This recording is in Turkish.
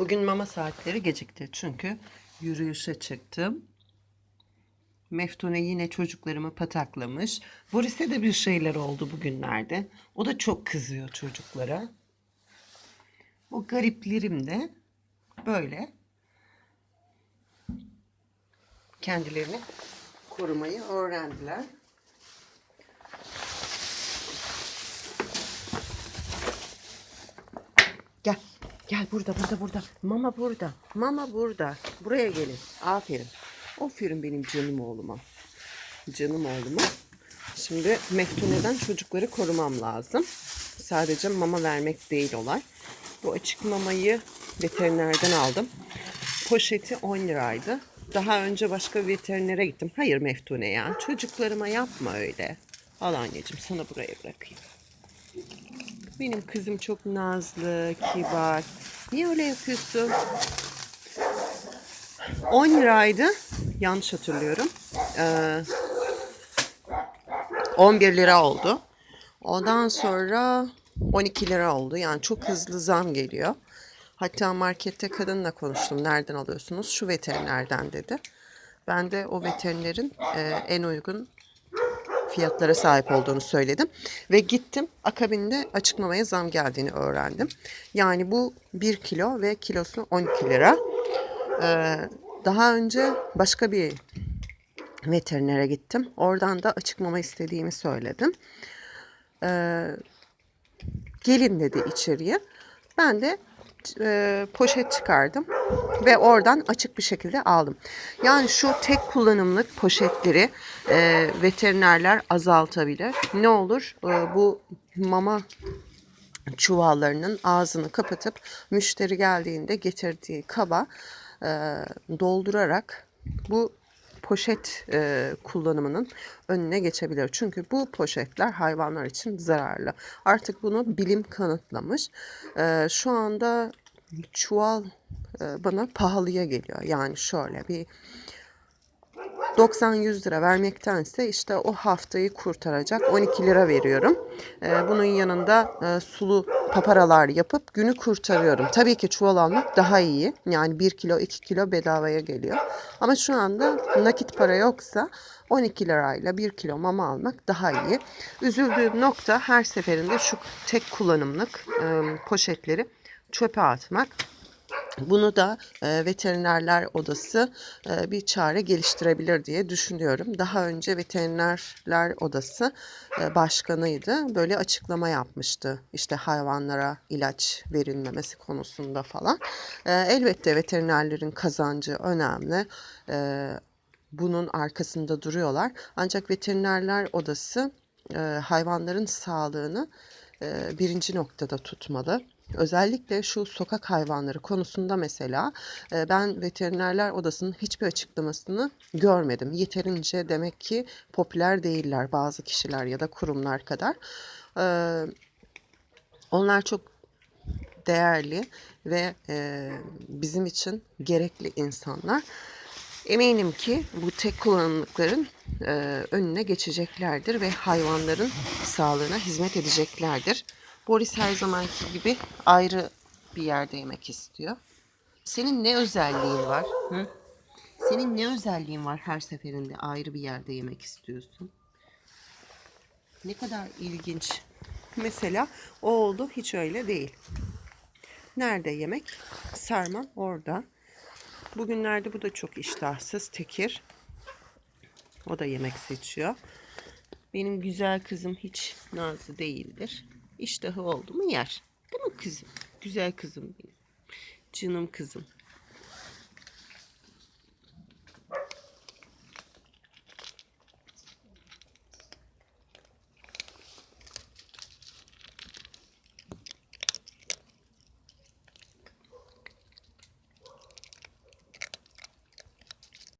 Bugün mama saatleri gecikti çünkü yürüyüşe çıktım. Meftune yine çocuklarımı pataklamış. Boris'e de bir şeyler oldu bugünlerde. O da çok kızıyor çocuklara. O gariplerim de böyle kendilerini korumayı öğrendiler. Gel. Gel burada burada burada. Mama burada. Mama burada. Buraya gelin. Aferin. Aferin benim canım oğluma. Canım oğluma. Şimdi Meftune'den çocukları korumam lazım. Sadece mama vermek değil olay. Bu açık mamayı veterinerden aldım. Poşeti 10 liraydı. Daha önce başka bir veterinere gittim. Hayır Meftune ya. Çocuklarıma yapma öyle. Al anneciğim sana buraya bırakayım. Benim kızım çok nazlı, kibar. Niye öyle yapıyorsun? 10 liraydı. Yanlış hatırlıyorum. Ee, 11 lira oldu. Ondan sonra 12 lira oldu. Yani çok hızlı zam geliyor. Hatta markette kadınla konuştum. Nereden alıyorsunuz? Şu veterinerden dedi. Ben de o veterinerin e, en uygun fiyatlara sahip olduğunu söyledim. Ve gittim akabinde açık mamaya zam geldiğini öğrendim. Yani bu 1 kilo ve kilosu 12 lira. Ee, daha önce başka bir veterinere gittim. Oradan da açık mama istediğimi söyledim. Ee, gelin dedi içeriye. Ben de e, poşet çıkardım ve oradan açık bir şekilde aldım. Yani şu tek kullanımlık poşetleri e, veterinerler azaltabilir. Ne olur e, bu mama çuvallarının ağzını kapatıp müşteri geldiğinde getirdiği kaba e, doldurarak bu poşet e, kullanımının önüne geçebilir. Çünkü bu poşetler hayvanlar için zararlı. Artık bunu bilim kanıtlamış. E, şu anda çuval e, bana pahalıya geliyor. Yani şöyle bir 90-100 lira vermektense işte o haftayı kurtaracak 12 lira veriyorum. Ee, bunun yanında e, sulu paparalar yapıp günü kurtarıyorum. Tabii ki çuval almak daha iyi. Yani 1 kilo 2 kilo bedavaya geliyor. Ama şu anda nakit para yoksa 12 lirayla 1 kilo mama almak daha iyi. Üzüldüğüm nokta her seferinde şu tek kullanımlık e, poşetleri çöpe atmak. Bunu da e, veterinerler odası e, bir çare geliştirebilir diye düşünüyorum. Daha önce veterinerler odası e, başkanıydı. Böyle açıklama yapmıştı. İşte hayvanlara ilaç verilmemesi konusunda falan. E, elbette veterinerlerin kazancı önemli. E, bunun arkasında duruyorlar. Ancak veterinerler odası e, hayvanların sağlığını e, birinci noktada tutmalı. Özellikle şu sokak hayvanları konusunda mesela e, ben veterinerler odasının hiçbir açıklamasını görmedim. Yeterince demek ki popüler değiller bazı kişiler ya da kurumlar kadar. E, onlar çok değerli ve e, bizim için gerekli insanlar. Eminim ki bu tek kullanımlıkların önüne geçeceklerdir ve hayvanların sağlığına hizmet edeceklerdir. Boris her zamanki gibi ayrı bir yerde yemek istiyor. Senin ne özelliğin var? Hı? Senin ne özelliğin var her seferinde ayrı bir yerde yemek istiyorsun? Ne kadar ilginç. Mesela o oldu hiç öyle değil. Nerede yemek? Sarma orada. Bugünlerde bu da çok iştahsız tekir. O da yemek seçiyor. Benim güzel kızım hiç nazlı değildir. İştahı oldu mu yer. Değil mi kızım? Güzel kızım benim. Canım kızım.